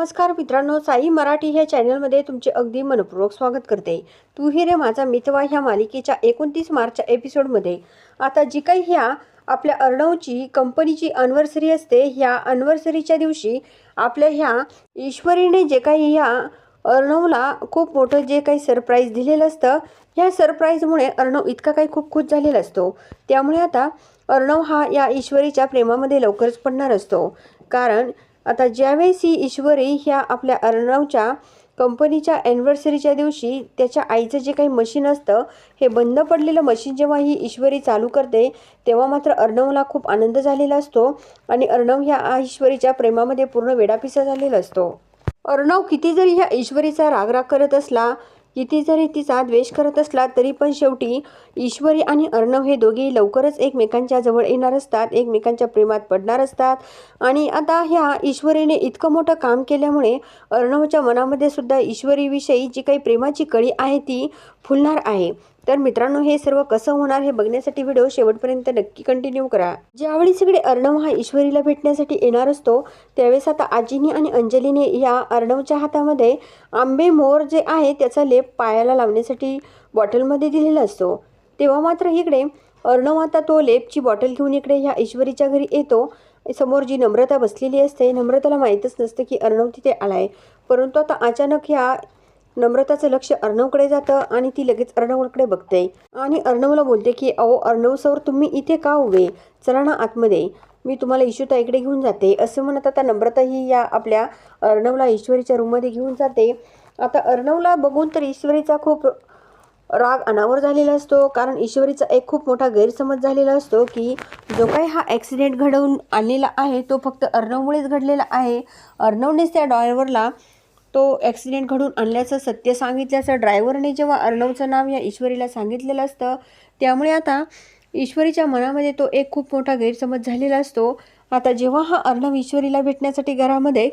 नमस्कार मित्रांनो साई मराठी ह्या चॅनलमध्ये तुमचे अगदी मनपूर्वक स्वागत करते. तू ही रे माझा मितवा ह्या मालिकेच्या एकोणतीस मार्चच्या एपिसोडमध्ये. आता जी काही ह्या आपल्या अर्णवची कंपनीची अनवर्सरी असते ह्या अनवर्सरीच्या दिवशी आपल्या ह्या ईश्वरीने जे काही ह्या अर्णवला खूप मोठं जे काही सरप्राईज दिलेलं असतं ह्या सरप्राईजमुळे अर्णव इतका काही खूप खुश झालेला असतो. त्यामुळे आता अर्णव हा या ईश्वरीच्या प्रेमामध्ये लवकरच पडणार असतो. कारण आता ज्यावेळेस ही ईश्वरी ह्या आपल्या अर्णवच्या कंपनीच्या ॲनिव्हर्सरीच्या दिवशी त्याच्या आईचं जे काही मशीन असतं हे बंद पडलेलं मशीन जेव्हा ही ईश्वरी चालू करते तेव्हा मात्र अर्णवला खूप आनंद झालेला असतो आणि अर्णव ह्या ईश्वरीच्या प्रेमामध्ये पूर्ण वेडापिसा झालेला असतो. अर्णव किती जरी ह्या ईश्वरीचा रागराग करत असला किती जरी तिचा द्वेष करत असला तरी पण शेवटी ईश्वरी आणि अर्णव हे दोघेही लवकरच एकमेकांच्या जवळ येणार असतात एकमेकांच्या प्रेमात पडणार असतात. आणि आता ह्या ईश्वरीने इतकं मोठं काम केल्यामुळे अर्णवच्या मनामध्ये सुद्धा ईश्वरीविषयी जी काही प्रेमाची कळी आहे ती फुलणार आहे. तर मित्रांनो हे सर्व कसं होणार हे बघण्यासाठी व्हिडिओ शेवटपर्यंत नक्की कंटिन्यू करा. ज्यावेळी सगळे अर्णव हा ईश्वरीला भेटण्यासाठी येणार असतो त्यावेळेस आता आजीनी आणि अंजलीने या अर्णवच्या हातामध्ये आंबे मोर जे आहे त्याचा लेप पायाला लावण्यासाठी बॉटलमध्ये दिलेला असतो. तेव्हा मात्र इकडे अर्णव आता तो लेपची बॉटल घेऊन इकडे ह्या ईश्वरीच्या घरी येतो. समोर जी नम्रता बसलेली असते नम्रताला माहीतच नसतं की अर्णव तिथे आलाय. परंतु आता अचानक ह्या नम्रताचं लक्ष अर्णवकडे जातं आणि ती लगेच अर्णवकडे बघते. आणि अर्णवला बोलते की अहो अर्णव सर तुम्ही इथे का उभे? चला ना आतमध्ये. मी तुम्हाला इशूता इकडे घेऊन जाते. असं म्हणत आता नम्रता ही या आपल्या अर्णवला ईश्वरीच्या रूममध्ये घेऊन जाते. आता अर्णवला बघून तर ईश्वरीचा खूप राग अनावर झालेला असतो. कारण ईश्वरीचा एक खूप मोठा गैरसमज झालेला असतो की जो काही हा ॲक्सिडेंट घडवून आलेला आहे तो फक्त अर्णवमुळेच घडलेला आहे. अर्णवनेच त्या ड्रायव्हरला तो ॲक्सिडेंट घडून आणल्याचं सत्य सांगितल्याचं ड्रायव्हरने जेव्हा अर्णवचं नाव या ईश्वरीला सांगितलेलं असतं त्यामुळे आता ईश्वरीच्या मनामध्ये तो एक खूप मोठा गैरसमज झालेला असतो. आता जेव्हा हा अर्णव ईश्वरीला भेटण्यासाठी घरामध्ये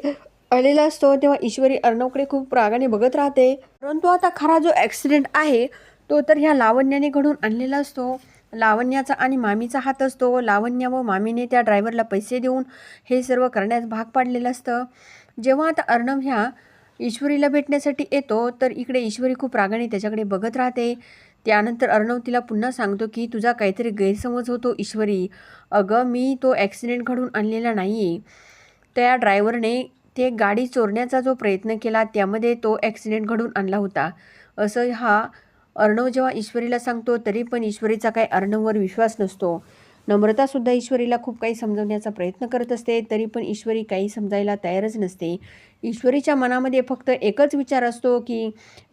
आलेला असतो तेव्हा ईश्वरी अर्णवकडे खूप रागाने बघत राहते. परंतु आता खरा जो ॲक्सिडेंट आहे तो तर ह्या लावण्याने घडून आणलेला असतो. लावण्याचा आणि मामीचा हात असतो. लावण्या व मामीने त्या ड्रायव्हरला पैसे देऊन हे सर्व करण्यास भाग पाडलेलं असतं. जेव्हा आता अर्णव ह्या ईश्वरीला भेटण्यासाठी येतो तर इकडे ईश्वरी खूप रागाने त्याच्याकडे बघत राहते. त्यानंतर अर्णव तिला पुन्हा सांगतो की तुझा काहीतरी गैरसमज होतो ईश्वरी. अगं मी तो ॲक्सिडेंट घडून आणलेला नाही आहे त्या ड्रायव्हरने ते गाडी चोरण्याचा जो प्रयत्न केला त्यामध्ये तो ॲक्सिडेंट घडून आणला होता. असं हा अर्णव जेव्हा ईश्वरीला सांगतो तरी पण ईश्वरीचा काही अर्णववर विश्वास नसतो. नम्रतासुद्धा ईश्वरीला खूप काही समजवण्याचा प्रयत्न करत असते तरी पण ईश्वरी काही समजायला तयारच नसते. ईश्वरीच्या मनामध्ये फक्त एकच विचार असतो की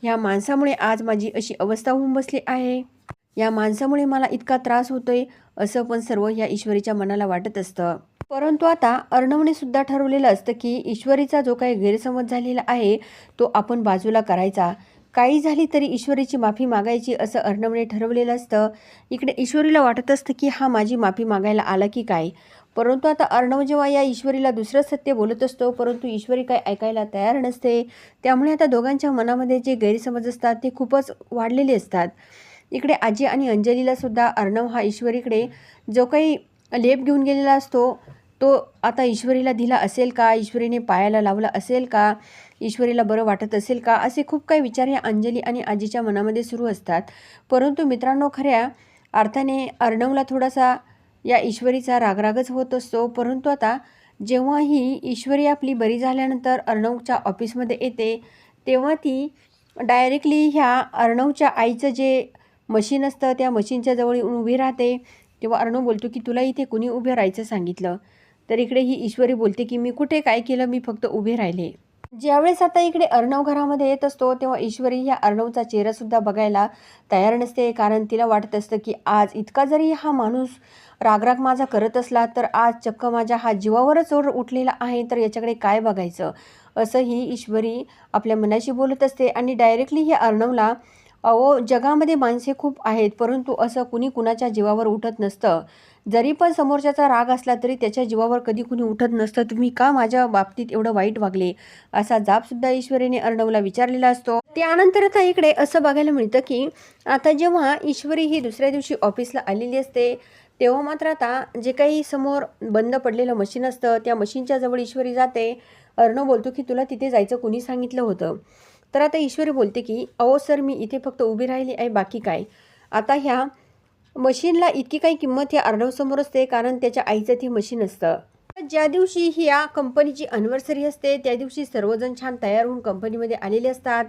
ह्या माणसामुळे आज माझी अशी अवस्था होऊन बसली आहे. या माणसामुळे मला इतका त्रास होतोय असं पण सर्व या ईश्वरीच्या मनाला वाटत असतं. परंतु आता अर्णवने सुद्धा ठरवलेलं असतं की ईश्वरीचा जो काही गैरसमज झालेला आहे तो आपण बाजूला करायचा. काही झाली तरी ईश्वरीची माफी मागायची असं अर्णवने ठरवलेलं असतं. इकडे ईश्वरीला वाटत असतं की हा माझी माफी मागायला आला की काय? परंतु आता अर्णव जेव्हा या ईश्वरीला दुसरं सत्य बोलत असतो परंतु ईश्वरी काय ऐकायला तयार नसते त्यामुळे आता दोघांच्या मनामध्ये जे गैरसमज असतात ते खूपच वाढलेले असतात. इकडे आजी आणि अंजलीला सुद्धा अर्णव हा ईश्वरीकडे जो काही लेप घेऊन गेलेला असतो तो आता ईश्वरीला दिला असेल का? ईश्वरीने पायाला लावला असेल का? ईश्वरीला बरं वाटत असेल का? असे खूप काही विचार या अंजली आणि आजीच्या मनामध्ये सुरू असतात. परंतु मित्रांनो खऱ्या अर्थाने अर्णवला थोडासा या ईश्वरीचा रागरागच होत असतो. परंतु आता जेव्हा ही ईश्वरी आपली बरी झाल्यानंतर अर्णवच्या ऑफिसमध्ये येते तेव्हा ती डायरेक्टली ह्या अर्णवच्या आईचं जे मशीन असतं त्या मशीनच्या जवळ येऊन उभी राहते. तेव्हा अर्णव बोलतो की तुला इथे कुणी उभे राहायचं सांगितलं? तर इकडे ही ईश्वरी बोलते की मी कुठे काय केलं? मी फक्त उभे राहिले. ज्यावेळेस आता इकडे अर्णव घरामध्ये येत असतो तेव्हा ईश्वरी ह्या अर्णवचा चेहरासुद्धा बघायला तयार नसते कारण तिला वाटत असतं की आज इतका जरी हा माणूस रागराग माझा करत असला तर आज चक्क माझ्या हा जीवावरच ओर उठलेला आहे तर याच्याकडे काय बघायचं? असं ही ईश्वरी आपल्या मनाशी बोलत असते आणि डायरेक्टली हे अर्णवला अहो जगामध्ये माणसे खूप आहेत परंतु असं कुणी कुणाच्या जीवावर उठत नसतं. जरी पण समोरच्याचा राग असला तरी त्याच्या जीवावर कधी कुणी उठत नसतं. तुम्ही का माझ्या बाबतीत एवढं वाईट वागले? असा जाबसुद्धा ईश्वरीने अर्णवला विचारलेला असतो. त्यानंतर आता इकडे असं बघायला मिळतं की आता जेव्हा ईश्वरी ही दुसऱ्या दिवशी ऑफिसला आलेली असते तेव्हा मात्र आता जे काही समोर बंद पडलेलं मशीन असतं त्या मशीनच्या जवळ ईश्वरी जाते. अर्णव बोलतो की तुला तिथे जायचं कुणी सांगितलं होतं? तर आता ईश्वरी बोलते की अहो सर मी इथे फक्त उभी राहिली आहे बाकी काय? आता ह्या मशीनला इतकी काही किंमत ह्या अर्णवसमोर असते कारण त्याच्या आईचं ते मशीन असतं. ज्या दिवशी ही या कंपनीची अनिव्हर्सरी असते त्या दिवशी सर्वजण छान तयार होऊन कंपनीमध्ये आलेले असतात.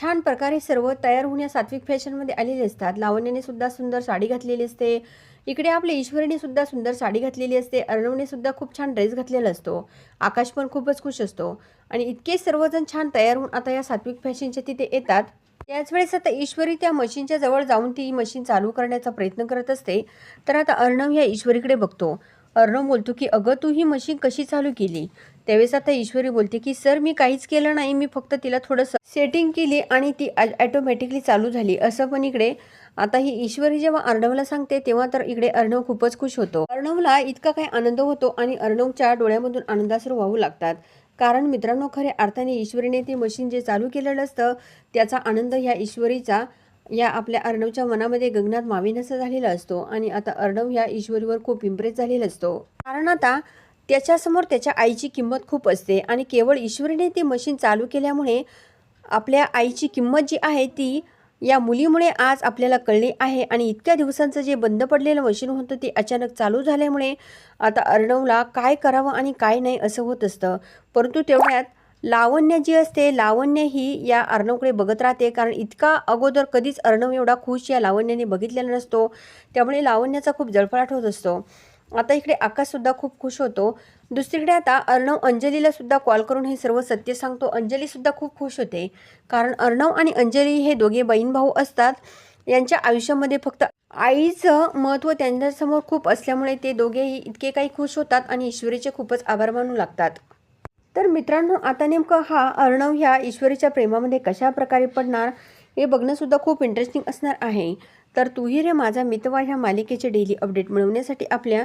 छान प्रकारे सर्व तयार होऊन या सात्विक फॅशनमध्ये आलेले असतात. लावण्याने सुद्धा सुंदर साडी घातलेली असते. इकडे आपल्या ईश्वरीने सुद्धा सुंदर साडी घातलेली असते. अर्णवने सुद्धा खूप छान ड्रेस घातलेला असतो. आकाश पण खूपच खुश असतो. आणि इतके सर्वजण छान तयार होऊन आता या सात्विक फॅशनच्या तिथे येतात. त्याच वेळेस आता ईश्वरी त्या मशीनच्या जवळ जाऊन ती मशीन चालू करण्याचा प्रयत्न करत असते. तर आता अर्णव या ईश्वरीकडे बघतो. अर्णव बोलतो की अगं तू ही मशीन कशी चालू केली? त्यावेळेस आता ईश्वरी बोलते की सर मी काहीच केलं नाही. मी फक्त तिला थोडंसं सेटिंग केली आणि ती ॲटोमॅटिकली चालू झाली. असं पण इकडे आता ही ईश्वरी जेव्हा अर्णवला सांगते तेव्हा तर इकडे अर्णव खूपच खुश होतो. अर्णवला इतका काही आनंद होतो आणि अर्णवच्या डोळ्यामधून आनंदाश्रू वाहू लागतात. कारण मित्रांनो खऱ्या अर्थाने ईश्वरीने ते मशीन जे चालू केलेलं असतं त्याचा आनंद ह्या ईश्वरीचा या आपल्या अर्णवच्या मनामध्ये गगनात मावेनासा झालेला असतो आणि आता अर्णव ह्या ईश्वरीवर खूप इम्प्रेस झालेला असतो. कारण आता त्याच्यासमोर त्याच्या आईची किंमत खूप असते आणि केवळ ईश्वरीने ते मशीन चालू केल्यामुळे आपल्या आईची किंमत जी आहे ती या मुलीमुळे आज आपल्याला कळली आहे आणि इतक्या दिवसांचं जे बंद पडलेलं मशीन होतं ते अचानक चालू झाल्यामुळे आता अर्णवला काय करावं आणि काय नाही असं होत असतं. परंतु तेवढ्यात लावण्य जी असते लावण्य ही या अर्णवकडे बघत राहते. कारण इतका अगोदर कधीच अर्णव एवढा खुश या लावण्याने बघितलेला नसतो. त्यामुळे लावण्याचा खूप जळफळाट होत असतो. आता इकडे आकाशसुद्धा खूप खुश होतो. दुसरीकडे आता अर्णव अंजलीला सुद्धा कॉल करून हे सर्व सत्य सांगतो. अंजलीसुद्धा खूप खुश होते. कारण अर्णव आणि अंजली हे दोघे बहीण भाऊ असतात. यांच्या आयुष्यामध्ये फक्त आईचं महत्त्व त्यांच्यासमोर खूप असल्यामुळे ते दोघेही इतके काही खुश होतात आणि ईश्वरीचे खूपच आभार मानू लागतात. तर मित्रांनो आता नेमकं हा अर्णव ह्या ईश्वरीच्या प्रेमामध्ये कशा प्रकारे पडणार हे बघणंसुद्धा खूप इंटरेस्टिंग असणार आहे. तर तूही रे माझा मितवा ह्या मालिकेचे डेली अपडेट मिळवण्यासाठी आपल्या